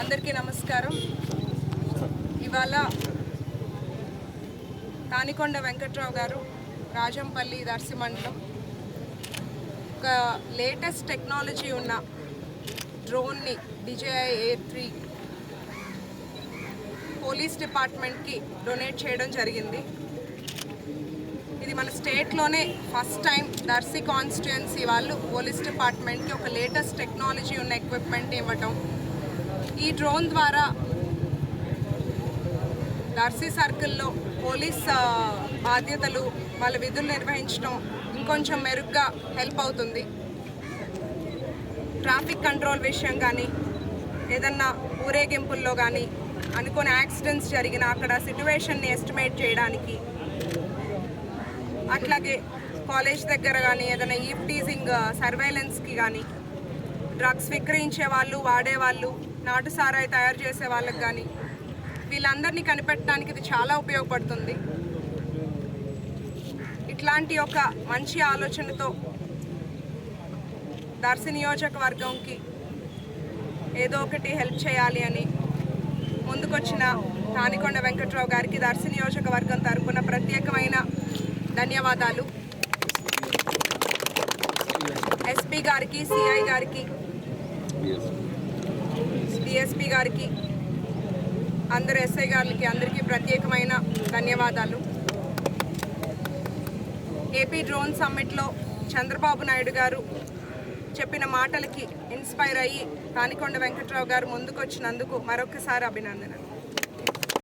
అందరికీ నమస్కారం. ఇవాళ కానికొండ వెంకట్రావు గారు రాజంపల్లి దర్శిమండలం ఒక లేటెస్ట్ టెక్నాలజీ ఉన్న డ్రోన్ని డిజేఐ ఎయిర్ త్రీ పోలీస్ డిపార్ట్మెంట్కి డొనేట్ చేయడం జరిగింది. ఇది మన స్టేట్లోనే ఫస్ట్ టైం దర్శి కాన్స్టిట్యుయెన్సీ వాళ్ళు పోలీస్ డిపార్ట్మెంట్కి ఒక లేటెస్ట్ టెక్నాలజీ ఉన్న ఎక్విప్మెంట్ ఇవ్వటం ఈ డ్రోన్ ద్వారా దర్శీ సర్కిల్లో పోలీస్ బాధ్యతలు వాళ్ళ విధులు నిర్వహించడం ఇంకొంచెం మెరుగ్గా హెల్ప్ అవుతుంది. ట్రాఫిక్ కంట్రోల్ విషయం కానీ ఏదన్నా ఊరేగింపుల్లో కానీ అనుకోని యాక్సిడెంట్స్ జరిగిన అక్కడ సిట్యువేషన్ని ఎస్టిమేట్ చేయడానికి అట్లాగే కాలేజ్ దగ్గర కానీ ఏదైనా ఈవ్ టీజింగ్ సర్వేలెన్స్కి కానీ డ్రగ్స్ విక్రయించే వాళ్ళు వాడేవాళ్ళు నాటు సారాయి తయారు చేసే వాళ్ళకి కానీ వీళ్ళందరినీ కనిపెట్టడానికి ఇది చాలా ఉపయోగపడుతుంది. ఇట్లాంటి ఒక మంచి ఆలోచనతో దర్శి నియోజకవర్గంకి ఏదో ఒకటి హెల్ప్ చేయాలి అని ముందుకొచ్చిన తానికొండ వెంకట్రావు గారికి దర్శి నియోజకవర్గం తరపున ప్రత్యేకమైన ధన్యవాదాలు. ఎస్పీ గారికి సిఐ గారికి. డిఎస్పీ గారికి అందరు ఎస్ఐ గారికి అందరికీ ప్రత్యేకమైన ధన్యవాదాలు. ఏపీ డ్రోన్ సమ్మిట్లో చంద్రబాబు నాయుడు గారు చెప్పిన మాటలకి ఇన్స్పైర్ అయ్యి కానికొండ వెంకట్రావు గారు ముందుకొచ్చినందుకు మరొకసారి అభినందనలు.